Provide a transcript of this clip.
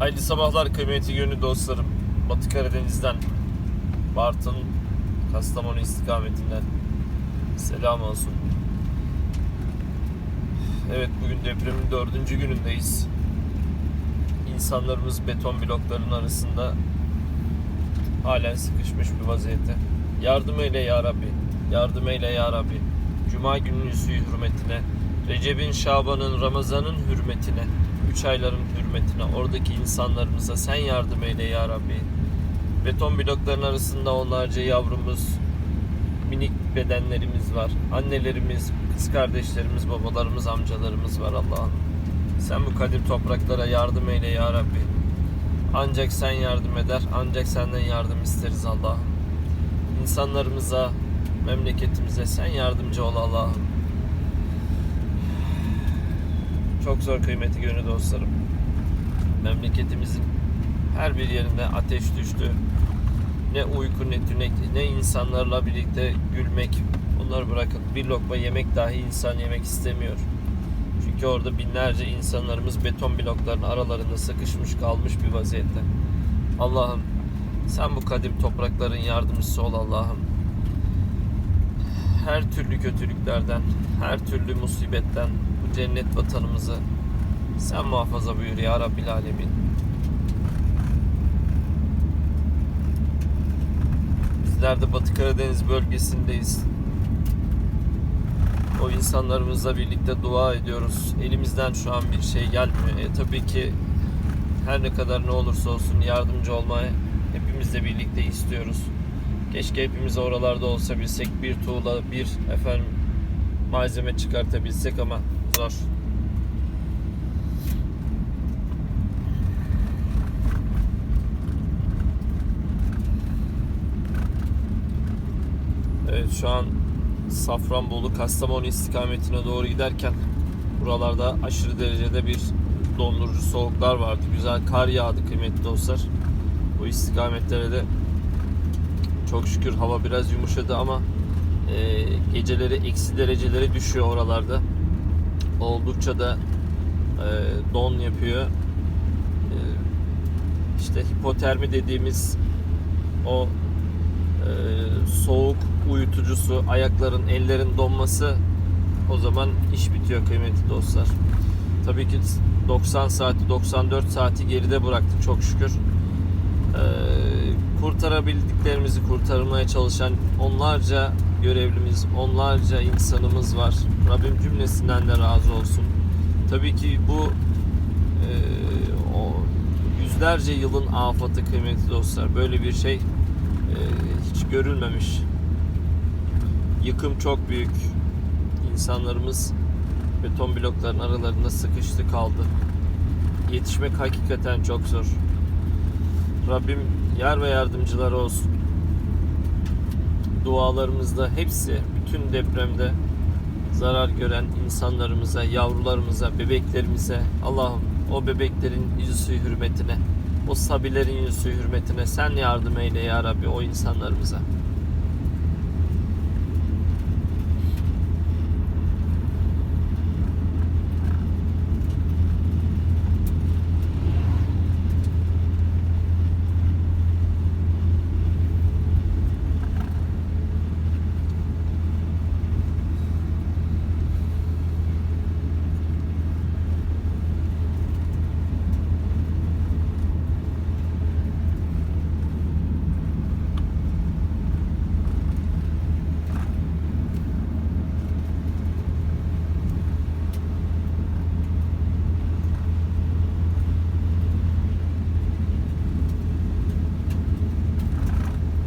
Hayırlı sabahlar kıymetli gönül dostlarım. Batı Karadeniz'den, Bartın, Kastamonu istikametinden selam olsun. Evet bugün depremin dördüncü günündeyiz. İnsanlarımız beton blokların arasında halen sıkışmış bir vaziyette. Yardım eyle ya Rabbi, yardım eyle ya Rabbi. Cuma gününün hürmetine, Recep'in, Şaban'ın, Ramazan'ın hürmetine, üç ayların hürmetine, oradaki insanlarımıza sen yardım eyle ya Rabbi. Beton blokların arasında onlarca yavrumuz, minik bedenlerimiz var. Annelerimiz, kız kardeşlerimiz, babalarımız, amcalarımız var Allah'ım. Sen bu kadim topraklara yardım eyle ya Rabbi. Ancak sen yardım eder, ancak senden yardım isteriz Allah'ım. İnsanlarımıza, memleketimize sen yardımcı ol Allah'ım. Çok zor kıymeti gönül dostlarım. Memleketimizin her bir yerinde ateş düştü. Ne uyku ne tünek ne insanlarla birlikte gülmek bunları bırakın. Bir lokma yemek dahi insan yemek istemiyor. Çünkü orada binlerce insanlarımız beton blokların aralarında sıkışmış kalmış bir vaziyette. Allah'ım sen bu kadim toprakların yardımcısı ol Allah'ım. Her türlü kötülüklerden, her türlü musibetten cennet vatanımızı sen muhafaza buyur ya Rabbil Alemin. Bizler de Batı Karadeniz bölgesindeyiz. O insanlarımızla birlikte dua ediyoruz. Elimizden şu an bir şey gelmiyor. E, tabii ki her ne kadar ne olursa olsun yardımcı olmayı hepimizle birlikte istiyoruz. Keşke hepimiz oralarda olsa bilsek bir tuğla bir efendim malzeme çıkartabilsek ama zor. Evet şu an Safranbolu Kastamonu istikametine doğru giderken buralarda aşırı derecede bir dondurucu soğuklar vardı. Güzel kar yağdı kıymetli dostlar. Bu istikametlere de çok şükür hava biraz yumuşadı ama e, geceleri eksi derecelere düşüyor oralarda. Oldukça da e, don yapıyor. E, işte hipotermi dediğimiz o e, soğuk uyutucusu, ayakların, ellerin donması o zaman iş bitiyor kıymetli dostlar. Tabii ki 90 saati, 94 saati geride bıraktık çok şükür. Ee, kurtarabildiklerimizi kurtarmaya çalışan onlarca görevlimiz, onlarca insanımız var. Rabbim cümlesinden de razı olsun. Tabii ki bu e, o yüzlerce yılın afatı kıymetli dostlar. Böyle bir şey e, hiç görülmemiş. Yıkım çok büyük. İnsanlarımız beton blokların aralarında sıkıştı kaldı. Yetişmek hakikaten çok zor. Rabbim yar ve yardımcıları olsun. Dualarımızda hepsi bütün depremde zarar gören insanlarımıza, yavrularımıza, bebeklerimize Allah'ım o bebeklerin yüzü hürmetine, o sabilerin yüzü hürmetine sen yardım eyle ya Rabbi o insanlarımıza.